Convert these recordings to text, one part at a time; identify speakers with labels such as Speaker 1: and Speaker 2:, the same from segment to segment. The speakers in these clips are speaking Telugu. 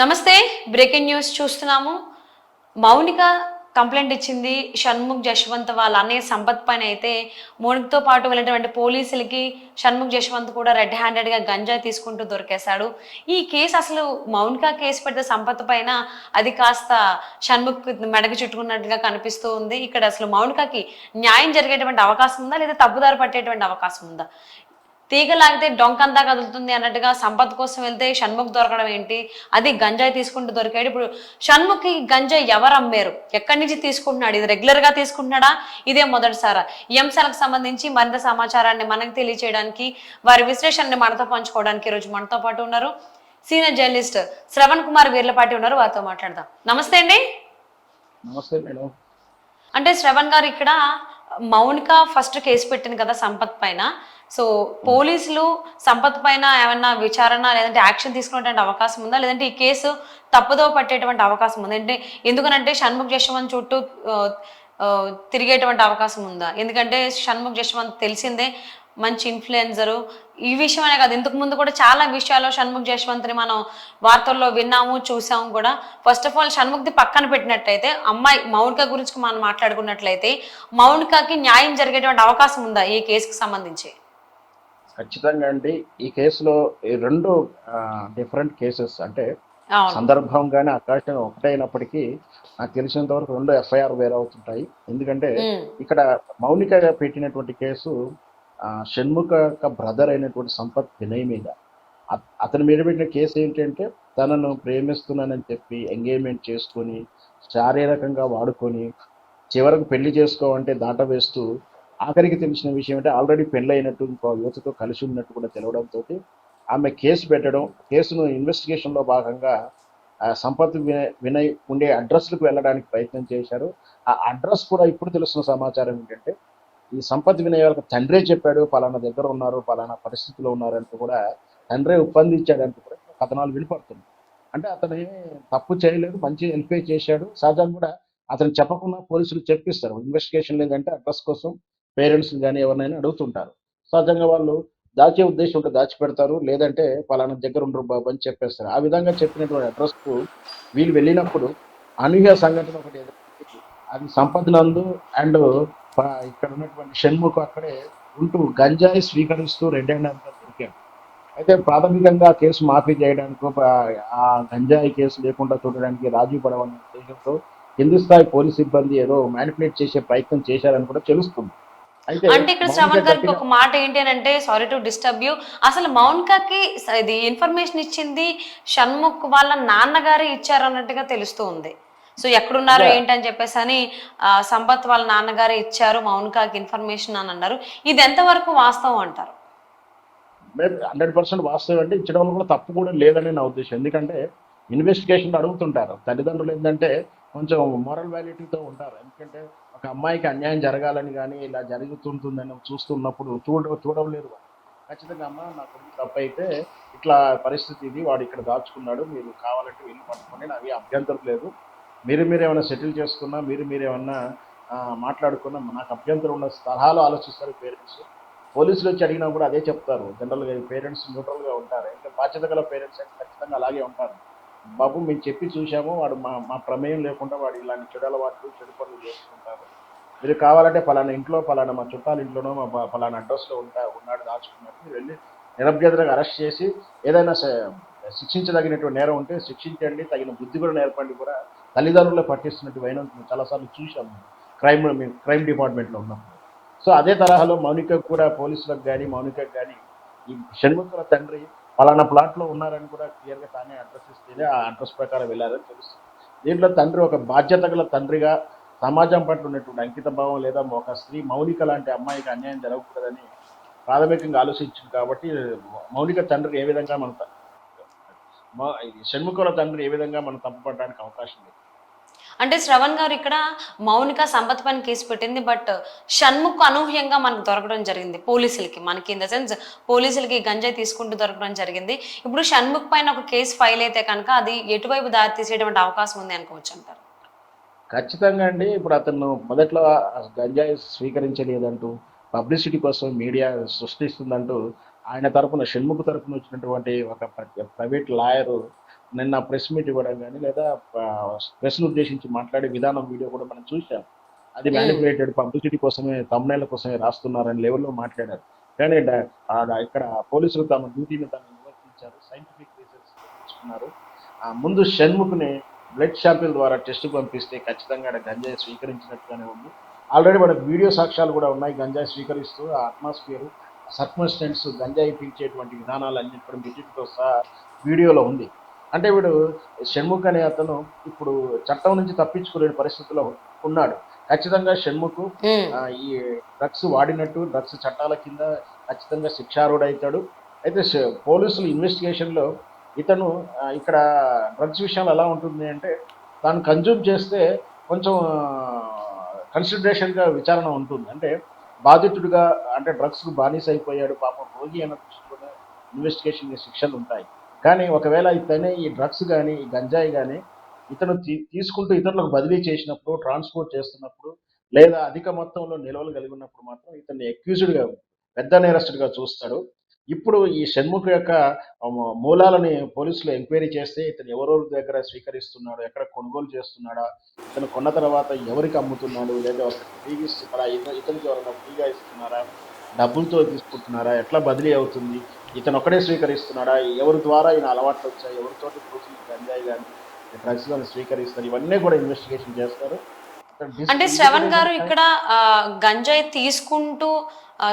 Speaker 1: నమస్తే బ్రేకింగ్ న్యూస్ చూస్తున్నాము. మౌనిక కంప్లైంట్ ఇచ్చింది షణ్ముఖ్ జశ్వంత్ వాళ్ళ అన్నయ్య సంపత్ పైన అయితే. మౌనికతో పాటు వెళ్ళినటువంటి పోలీసులకి షణ్ముఖ్ జశ్వంత్ కూడా రెడ్ హ్యాండెడ్గా గంజా తీసుకుంటూ దొరికేశాడు. ఈ కేసు అసలు మౌనిక కేసు పెడితే సంపత్ పైన అది కాస్త షణ్ముఖ్ మెడకు చుట్టుకున్నట్టుగా కనిపిస్తూ ఉంది. ఇక్కడ అసలు మౌనికకి న్యాయం జరిగేటువంటి అవకాశం ఉందా? లేదా తప్పుదారు పట్టేటువంటి అవకాశం ఉందా? తీగ లాగితే డొంకంతా కదులుతుంది అన్నట్టుగా సంపత్ కోసం వెళ్తే షణ్ముఖ్ దొరకడం ఏంటి? అది గంజాయి తీసుకుంటూ దొరికాడు. ఇప్పుడు షణ్ముఖ్ గంజాయి ఎవరు అమ్మారు? ఎక్కడి నుంచి తీసుకుంటున్నాడు? ఇది రెగ్యులర్గా తీసుకుంటున్నాడా? ఇదే మొదటిసారా. ఈ అంశాలకు సంబంధించి మరింత సమాచారాన్ని మనకు తెలియచేయడానికి వారి విశ్లేషణని మనతో పంచుకోవడానికి ఈరోజు మనతో పాటు ఉన్నారు సీనియర్ జర్నలిస్ట్ శ్రవణ్ కుమార్ వీర్లపాటి ఉన్నారు. వారితో మాట్లాడదాం. నమస్తే అండి.
Speaker 2: నమస్తే మేడం.
Speaker 1: అంటే శ్రవణ్ గారు ఇక్కడ మౌనిక ఫస్ట్ కేసు పెట్టింది కదా సంపత్ పైన. సో పోలీసులు సంపత్ పైన ఏమన్నా విచారణ లేదంటే యాక్షన్ తీసుకునేటువంటి అవకాశం ఉందా? లేదంటే ఈ కేసు తప్పుదో పట్టేటువంటి అవకాశం ఉందా? అంటే ఎందుకనంటే షణ్ముఖ్ జశ్వంత్ చుట్టూ తిరిగేటువంటి అవకాశం ఉందా? ఎందుకంటే షణ్ముఖ్ జశ్వంత్ తెలిసిందే మంచి ఇన్ఫ్లుయెన్సరు ఈ విషయమనే కాదు ఇంతకు ముందు కూడా చాలా విషయాల్లో షణ్ముఖ్ జశ్వంత్ని మనం వార్తల్లో విన్నాము చూసాము కూడా. ఫస్ట్ ఆఫ్ ఆల్ షణ్ముఖ్ది పక్కన పెట్టినట్లయితే అమ్మాయి మౌనిక గురించి మనం మాట్లాడుకున్నట్లయితే మౌనికకి న్యాయం జరిగేటువంటి అవకాశం ఉందా ఈ కేసుకు సంబంధించి?
Speaker 2: ఖచ్చితంగా అండి. ఈ కేసులో ఈ రెండు డిఫరెంట్ కేసెస్ అంటే సందర్భం కానీ ఆకాశం ఒకటైనప్పటికీ నాకు తెలిసినంత వరకు రెండు ఎఫ్ఐఆర్ వేరే అవుతుంటాయి ఎందుకంటే ఇక్కడ మౌనిక పెట్టినటువంటి కేసు షణ్ముఖ యొక్క బ్రదర్ అయినటువంటి సంపత్ వినయ్ మీద. అతని మీద పెట్టిన కేసు ఏంటంటే తనను ప్రేమిస్తున్నానని చెప్పి ఎంగేజ్మెంట్ చేసుకొని శారీరకంగా వాడుకొని చివరకు పెళ్ళి చేసుకోవంటే దాట వేస్తూ ఆఖరికి తెలిసిన విషయం అంటే ఆల్రెడీ పెళ్ళి అయినట్టు ఇంకో యువతతో కలిసి ఉన్నట్టు కూడా తెలవడంతో ఆమె కేసు పెట్టడం కేసును ఇన్వెస్టిగేషన్లో భాగంగా ఆ సంపత్ వినయ్ వినయ్ ఉండే అడ్రస్లకు వెళ్ళడానికి ప్రయత్నం చేశారు. ఆ అడ్రస్ కూడా ఇప్పుడు తెలుస్తున్న సమాచారం ఏంటంటే ఈ సంపత్ వినయ్ వాళ్ళకి తండ్రే చెప్పాడు పలానా దగ్గర ఉన్నారు పలానా పరిస్థితిలో ఉన్నారు అంటూ కూడా తండ్రే ఒప్పందించాడంటూ కూడా కథనాలు వినపడుతుంది అంటే అతను ఏమీ తప్పు చేయలేదు మంచి ఎంక్వైరీ చేశాడు. సహజంగా కూడా అతను చెప్పకుండా పోలీసులు చెప్పిస్తారు. ఇన్వెస్టిగేషన్ లేదంటే అడ్రస్ కోసం పేరెంట్స్ కానీ ఎవరినైనా అడుగుతుంటారు. సహజంగా వాళ్ళు దాచే ఉద్దేశం ఉంటే దాచిపెడతారు లేదంటే పలానా దగ్గర ఉండరు బాబు అని చెప్పేస్తారు. ఆ విధంగా చెప్పినటువంటి అడ్రస్కు వీళ్ళు వెళ్ళినప్పుడు అనూహ్య సంఘటన ఒకటి అది సంపత్ నందు అండ్ ఇక్కడ ఉన్నటువంటి షణ్ముఖ్ అక్కడే ఉంటూ గంజాయి స్వీకరిస్తూ రెడ్ హ్యాండ్ అంతా దొరికాడు. అయితే ప్రాథమికంగా కేసు మాఫీ చేయడానికి ఆ గంజాయి కేసు లేకుండా చూడడానికి రాజీ పడవని ఉద్దేశంతో కింది స్థాయి పోలీస్ సిబ్బంది ఏదో మ్యానిపులేట్ చేసే ప్రయత్నం చేశారని కూడా తెలుస్తుంది.
Speaker 1: అంటే ఇక్కడ శ్రవణ్ గారికి ఒక మాట ఏంటి అని అంటే సారీ టు డిస్టర్బ్ యూ అసలు మౌనికకి ఇది ఇన్ఫర్మేషన్ ఇచ్చింది షణ్ముఖ్ వాళ్ళ నాన్నగారే ఇచ్చారు అన్నట్టుగా తెలుస్తూ ఉంది. సో ఎక్కడున్నారు. ఏంటని చెప్పేసి అని సంపత్ వాళ్ళ నాన్నగారే ఇచ్చారు మౌనికకి ఇన్ఫర్మేషన్ అని అన్నారు. ఇది ఎంతవరకు వాస్తవం అంటారు?
Speaker 2: హండ్రెడ్ పర్సెంట్ వాస్తవం అంటే ఇచ్చడంలో కూడా తప్పు కూడా లేదని నా ఉద్దేశం. ఎందుకంటే ఇన్వెస్టిగేషన్ అడుగుతుంటారు. తల్లిదండ్రులు ఏంటంటే కొంచెం మోరల్ వాల్యూటీతో ఉంటారు. ఎందుకంటే ఒక అమ్మాయికి అన్యాయం జరగాలని కానీ ఇలా జరుగుతుంటుందని చూస్తున్నప్పుడు చూడ చూడలేరు. ఖచ్చితంగా అమ్మ నా కొడుకు తప్పు అయితే ఇట్లా పరిస్థితి ఇది వాడు ఇక్కడ దాచుకున్నాడు మీరు కావాలంటే వెళ్ళి పట్టుకొని నాకు అభ్యంతరం లేదు. మీరు మీరు ఏమైనా సెటిల్ చేసుకున్నా మీరు మీరేమన్నా మాట్లాడుకున్నా నాకు అభ్యంతరం ఉన్న సలహాలు ఆలోచిస్తారు పేరెంట్స్. పోలీసులు వచ్చి అడిగినా కూడా అదే చెప్తారు. జనరల్గా పేరెంట్స్ న్యూట్రల్గా ఉంటారు. ఇంకా బాధ్యత గల పేరెంట్స్ అయితే ఖచ్చితంగా అలాగే ఉంటారు. బాబు మేము చెప్పి చూసాము వాడు మా మా ప్రమేయం లేకుండా వాడు ఇలాంటి చెడు అలవాట్లు చెడు పనులు చేసుకుంటారు. మీరు కావాలంటే పలానా ఇంట్లో పలానా మా చుట్టాల ఇంట్లోనో మా ఫలానా పలానా అడ్రస్లో ఉంటా ఉన్నాడు దాచుకున్నాడు మీరు వెళ్ళి నిరభ్యతగా అరెస్ట్ చేసి ఏదైనా స- శిక్షించదగినటువంటి నేరం ఉంటే శిక్షించండి తగిన బుద్ధి కూడా నేర్పండి కూడా. తల్లిదండ్రులే పట్టిస్తున్నట్టు అయినా చాలాసార్లు చూసాము క్రైమ్ మేము క్రైమ్ డిపార్ట్మెంట్లో ఉన్నప్పుడు. సో అదే తరహాలో మౌనిక కూడా పోలీసులకు కానీ మౌనికకు కానీ ఈ షణ్ముఖుల తండ్రి పలానా ప్లాట్లో ఉన్నారని కూడా క్లియర్గా తానే అడ్రస్ ఇస్తేనే ఆ అడ్రస్ ప్రకారం వెళ్ళారని తెలుస్తుంది. దీంట్లో తండ్రి ఒక బాధ్యత గల తండ్రిగా సమాజం పట్ల ఉన్నటువంటి అంకిత భావం లేదా ఒక స్త్రీ మౌనిక లాంటి అమ్మాయికి అన్యాయం జరగకూడదని ప్రాథమికంగా ఆలోచించింది కాబట్టి మౌనిక తండ్రి ఏ విధంగా మన షణ్ముఖుల తండ్రి ఏ విధంగా మనం తప్పుపడడానికి అవకాశం లేదు.
Speaker 1: అంటే శ్రవణ్ గారు ఇక్కడ మౌనిక సంపత్ పైన కేసు పెట్టింది బట్ షణ్ముఖ్ అనూహ్యంగా మనకు దొరకడం జరిగింది పోలీసులకి. మనకి ఇన్ ద సెన్స్ పోలీసులకి గంజాయి తీసుకుంటూ దొరకడం జరిగింది. ఇప్పుడు షణ్ముఖ్ పైన ఒక కేసు ఫైల్ అయితే కనుక అది ఎటువైపు దారి తీసేటువంటి అవకాశం ఉంది అనుకోవచ్చు అంటారు?
Speaker 2: ఖచ్చితంగా అండి. ఇప్పుడు అతను మొదట్లో గంజాయి స్వీకరించలేదంటూ పబ్లిసిటీ కోసం మీడియా సృష్టిస్తుందంటూ ఆయన తరపున షణ్ముఖ తరపున వచ్చినటువంటి ఒక ప్రైవేట్ లాయరు నిన్న ప్రెస్ మీట్ ఇవ్వడం కానీ లేదా ప్రెస్ను ఉద్దేశించి మాట్లాడే విధానం వీడియో కూడా మనం చూసాం అది మ్యానిపులేటెడ్ పబ్లిసిటీ కోసమే తమ్ముళ్ళ కోసమే రాస్తున్నారని లెవెల్లో మాట్లాడారు. కానీ ఇక్కడ పోలీసులు తమ డ్యూటీని తను నిర్వర్తించారు. సైంటిఫిక్ రీసెర్చ్ తీసుకున్నారు. ఆ ముందు షణ్ముఖుని బ్లడ్ శాంపిల్ ద్వారా టెస్ట్ పంపిస్తే ఖచ్చితంగా గంజాయి స్వీకరించినట్టుగానే ఉంది. ఆల్రెడీ మనకు వీడియో సాక్ష్యాలు కూడా ఉన్నాయి. గంజాయి స్వీకరిస్తూ ఆ అట్మాస్ఫియర్ సర్కమ్స్టెన్స్ గంజాయి పీల్చేటువంటి విధానాలు అన్ని కూడా మిజిట్తో సహా వీడియోలో ఉంది. అంటే వీడు షణ్ముఖ్ అనే అతను ఇప్పుడు చట్టం నుంచి తప్పించుకోలేని పరిస్థితిలో ఉన్నాడు. ఖచ్చితంగా షణ్ముఖ్ ఈ డ్రగ్స్ వాడినట్టు డ్రగ్స్ చట్టాల కింద ఖచ్చితంగా శిక్షార్హుడవుతాడు అయితే పోలీసులు ఇన్వెస్టిగేషన్లో ఇతను ఇక్కడ డ్రగ్స్ విషయంలో ఎలా ఉంటుంది అంటే తాను కన్జ్యూమ్ చేస్తే కొంచెం కన్సిడరేషన్గా విచారణ ఉంటుంది. అంటే బాధితుడిగా అంటే డ్రగ్స్కు బానిస అయిపోయాడు పాపం రోగి అన్న దృష్టిలో ఇన్వెస్టిగేషన్ శిక్షలు ఉంటాయి. కానీ ఒకవేళ ఇతనే ఈ డ్రగ్స్ కానీ ఈ గంజాయి కానీ ఇతను తీ- తీసుకుంటూ ఇతరులకు బదిలీ చేసినప్పుడు ట్రాన్స్పోర్ట్ చేస్తున్నప్పుడు లేదా అధిక మొత్తంలో నిల్వలు కలిగి ఉన్నప్పుడు మాత్రం ఇతన్ని అక్యూజ్డ్గా పెద్ద నేరస్తుడిగా చూస్తాడు. ఇప్పుడు ఈ షణ్ముఖ్ యొక్క మూలాలని పోలీసులు ఎంక్వైరీ చేస్తే ఇతను ఎవరెవరి దగ్గర స్వీకరిస్తున్నాడు ఎక్కడ కొనుగోలు చేస్తున్నాడా ఇతను కొన్న తర్వాత ఎవరికి అమ్ముతున్నాడు లేదా ఫ్రీగా ఇస్తున్నారా ఇతనికి ఎవరైనా ఫ్రీగా ఇస్తున్నారా డబ్బులతో తీసుకుంటున్నారా ఎట్లా బదిలీ అవుతుంది ఇతను ఒక్కడే స్వీకరిస్తున్నాడా ఎవరి ద్వారా ఈయన అలవాట్లు వచ్చాయి ఎవరితోటి రోజులు గంజాయి కానీ డ్రగ్స్ కానీ స్వీకరిస్తారు ఇవన్నీ కూడా ఇన్వెస్టిగేషన్ చేస్తారు.
Speaker 1: అంటే శ్రవణ్ గారు ఇక్కడ గంజాయి తీసుకుంటూ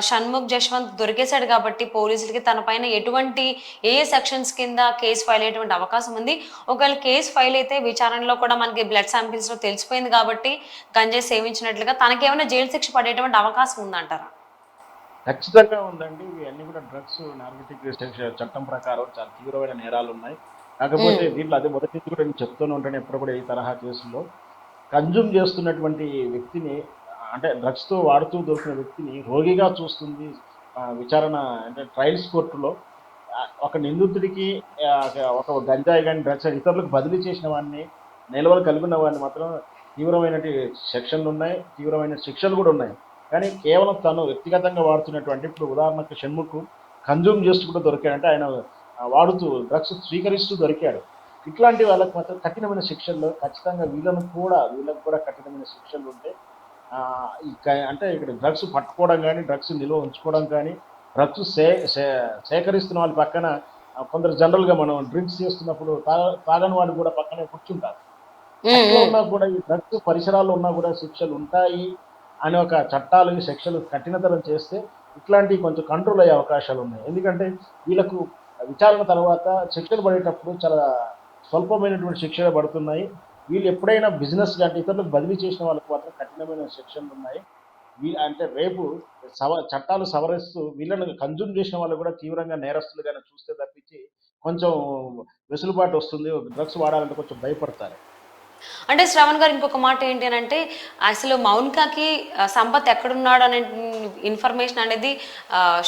Speaker 1: షణ్ముఖ్ జశ్వంత్ దొరికేశాడు కాబట్టి పోలీసులకి తన పైన ఎటువంటి ఏ సెక్షన్స్ కింద కేసు ఫైల్ అయ్యేటువంటి అవకాశం ఉంది. ఒకవేళ కేసు ఫైల్ అయితే విచారణలో కూడా మనకి బ్లడ్ శాంపిల్స్లో తెలిసిపోయింది కాబట్టి గంజాయి సేవించినట్లుగా తనకేమైనా జైలు శిక్ష పడేటువంటి అవకాశం ఉందంటారా?
Speaker 2: ఖచ్చితంగా ఉందండి. ఇవన్నీ కూడా డ్రగ్స్ నార్కోటిక్ చట్టం ప్రకారం చాలా తీవ్రమైన నేరాలు ఉన్నాయి. కాకపోతే దీంట్లో అదే మొదటి కూడా నేను చెప్తూనే ఉంటాను ఎప్పుడు కూడా ఈ తరహా కేసుల్లో. కన్జ్యూమ్ చేస్తున్నటువంటి వ్యక్తిని అంటే డ్రగ్స్తో వాడుతూ దొరికిన వ్యక్తిని రోగిగా చూస్తుంది విచారణ అంటే ట్రయల్స్ కోర్టులో. ఒక నిందితుడికి ఒక గంజాయి కానీ డ్రగ్స్ ఇతరులకు బదిలీ చేసిన వాడిని నిల్వలు కలిగి ఉన్న వాడిని మాత్రం తీవ్రమైన సెక్షన్లు ఉన్నాయి తీవ్రమైన శిక్షలు కూడా ఉన్నాయి. కానీ కేవలం తను వ్యక్తిగతంగా వాడుతున్నటువంటి ఇప్పుడు ఉదాహరణకు షణ్ముఖ్ కన్జ్యూమ్ చేస్తూ కూడా దొరికాడంటే ఆయన వాడుతూ డ్రగ్స్ స్వీకరిస్తూ దొరికాడు. ఇట్లాంటి వాళ్ళకి మాత్రం కఠినమైన శిక్షలు ఖచ్చితంగా వీళ్ళను కూడా వీళ్ళకి కూడా కఠినమైన శిక్షలు ఉంటే అంటే ఇక్కడ డ్రగ్స్ పట్టుకోవడం కానీ డ్రగ్స్ నిల్వ ఉంచుకోవడం కానీ డ్రగ్స్ సే సే- సేకరిస్తున్న వాళ్ళ పక్కన కొందరు జనరల్గా మనం డ్రింక్స్ చేస్తున్నప్పుడు తాగ తాగని వాళ్ళు కూడా పక్కనే కూర్చుంటారు. ఉన్నా కూడా ఈ డ్రగ్స్ పరిసరాల్లో ఉన్నా కూడా శిక్షలు ఉంటాయి అనే ఒక చట్టాలు శిక్షలు కఠినతరం చేస్తే ఇట్లాంటివి కొంచెం కంట్రోల్ అయ్యే అవకాశాలు ఉన్నాయి ఎందుకంటే వీళ్ళకు విచారణ తర్వాత శిక్షలు పడేటప్పుడు చాలా స్వల్పమైనటువంటి శిక్షలు పడుతున్నాయి. వీళ్ళు ఎప్పుడైనా బిజినెస్ లాంటి ఇతరులకు బదిలీ చేసిన వాళ్ళకి మాత్రం కఠినమైన శిక్షలు ఉన్నాయి. వీళ్ళు అంటే రేపు సవ చట్టాలు సవరిస్తూ వీళ్ళను కన్జ్యూమ్ చేసిన వాళ్ళు కూడా తీవ్రంగా నేరస్తులుగానే చూస్తే తప్పించి కొంచెం వెసులుబాటు వస్తుంది. డ్రగ్స్ వాడాలంటే కొంచెం భయపడతారు.
Speaker 1: అంటే శ్రవణ్ గారు ఇంకొక మాట ఏంటి అని అంటే అసలు మౌనికాకి ఆ, సంపత్ ఎక్కడున్నాడు అనే ఇన్ఫర్మేషన్ అనేది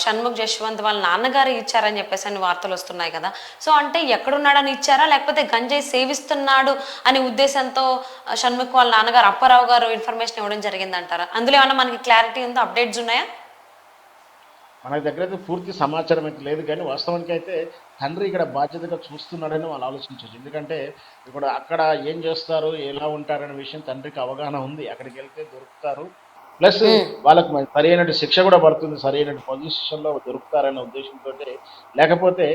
Speaker 1: షణ్ముఖ్ జశ్వంత్ వాళ్ళ నాన్నగారు ఇచ్చారని చెప్పేసి అని వార్తలు వస్తున్నాయి కదా. సో అంటే ఎక్కడున్నాడని ఇచ్చారా? లేకపోతే గంజాయి సేవిస్తున్నాడు అనే ఉద్దేశంతో షణ్ముఖ్ వాళ్ళ నాన్నగారు అప్పారావు గారు ఇన్ఫర్మేషన్ ఇవ్వడం జరిగిందంటారా? అందులో ఏమైనా మనకి క్లారిటీ ఉందో? అప్డేట్స్ ఉన్నాయా?
Speaker 2: మన దగ్గర అయితే పూర్తి సమాచారం అయితే లేదు కానీ వాస్తవానికి అయితే తండ్రి ఇక్కడ బాధ్యతగా చూస్తున్నాడని వాళ్ళు ఆలోచించవచ్చు. ఎందుకంటే ఇప్పుడు అక్కడ ఏం చేస్తారు ఎలా ఉంటారనే విషయం తండ్రికి అవగాహన ఉంది. అక్కడికి వెళ్తే దొరుకుతారు. ప్లస్ వాళ్ళకు సరైన శిక్ష కూడా పడుతుంది సరైన పొజిషన్లో దొరుకుతారనే ఉద్దేశంతో లేకపోతే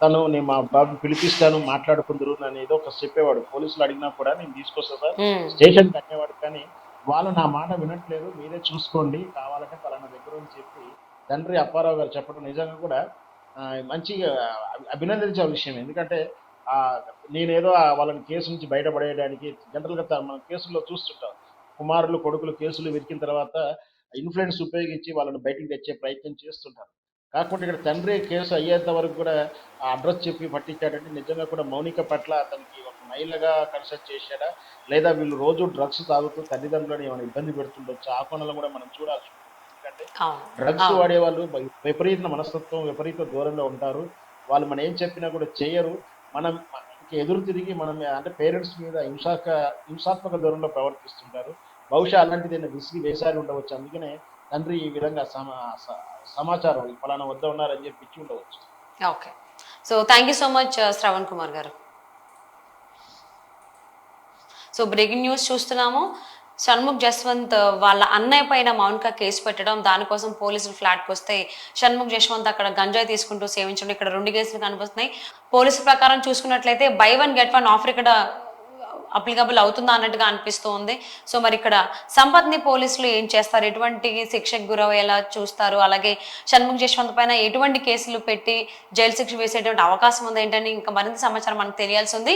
Speaker 2: తను నేను మా బాబు పిలిపిస్తాను మాట్లాడుకుందరు అని ఏదో ఒక చెప్పేవాడు. పోలీసులు అడిగినా కూడా నేను తీసుకొస్తా సార్. స్టేషన్ కట్టేవాడు కానీ వాళ్ళు నా మాట వినట్లేదు. మీరే చూసుకోండి కావాలంటే పలానా దగ్గర అని చెప్పి తండ్రి అప్పారావు గారు చెప్పడం నిజంగా కూడా మంచిగా అభి- అభినందించే విషయం. ఎందుకంటే ఆ, నేనేదో వాళ్ళని కేసు నుంచి బయటపడేయడానికి జనరల్గా త- మనం కేసుల్లో చూస్తుంటాం. కుమారులు కొడుకులు కేసులు వెతికిన తర్వాత ఇన్ఫ్లుయెన్స్ ఉపయోగించి వాళ్ళని బయటికి తెచ్చే ప్రయత్నం చేస్తుంటారు. కాకపోతే ఇక్కడ తండ్రి కేసు అయ్యేంత వరకు కూడా ఆ అడ్రస్ చెప్పి పట్టించాడంటే నిజంగా కూడా మౌనిక పట్ల అతనికి ఒక మహిళగా కన్సల్ట్ చేశాడా? లేదా వీళ్ళు రోజు డ్రగ్స్ తాగుతూ తల్లిదండ్రులను ఏమైనా ఇబ్బంది పెడుతుండొచ్చు? ఆ కోణంలో కూడా మనం చూడాల్సి
Speaker 1: అవును.
Speaker 2: డ్రగ్స్
Speaker 1: అవును.
Speaker 2: వాడే వాళ్ళు విపరీత మనస్తత్వం విపరీత దూరంలో ఉంటారు. వాళ్ళు మనం ఏం చెప్పినా కూడా చేయరు. మనం ఎదురు తిరిగి మనం అంటే పేరెంట్స్ మీద హింసాక హింసాత్మక దూరంలో ప్రవర్తిస్తుంటారు. బహుశా అలాంటిది విసిగి వేసారి ఉండవచ్చు. అందుకనే తండ్రి ఈ విధంగా సమాచారం ఫలానా వద్ద ఉన్నారని చెప్పి ఇచ్చి ఉండవచ్చు.
Speaker 1: Okay. So thank you so much Shravan Kumar గారు. సో బ్రేకింగ్ న్యూస్ చూస్తున్నాము. షణ్ముఖ్ జస్వంత్ వాళ్ళ అన్నయ్య పైన మౌనిక కేసు పెట్టడం దానికోసం పోలీసులు ఫ్లాట్కి వస్తే షణ్ముఖ్ జస్వంత్ అక్కడ గంజాయి తీసుకుంటూ సేవించడం ఇక్కడ రెండు కేసులు కనిపిస్తున్నాయి. పోలీసు ప్రకారం చూసుకున్నట్లయితే buy one get one offer ఇక్కడ అప్లికబుల్ అవుతుందా అన్నట్టుగా అనిపిస్తూ ఉంది సో మరి ఇక్కడ సంపత్ని పోలీసులు ఏం చేస్తారు? ఎటువంటి శిక్షకు గురయ్యేలా చూస్తారు? అలాగే షణ్ముఖ్ జశ్వంత్ పైన ఎటువంటి కేసులు పెట్టి జైలు శిక్ష వేసేటువంటి అవకాశం ఉంది ఏంటని ఇంకా మరింత సమాచారం మనకు తెలియాల్సి ఉంది.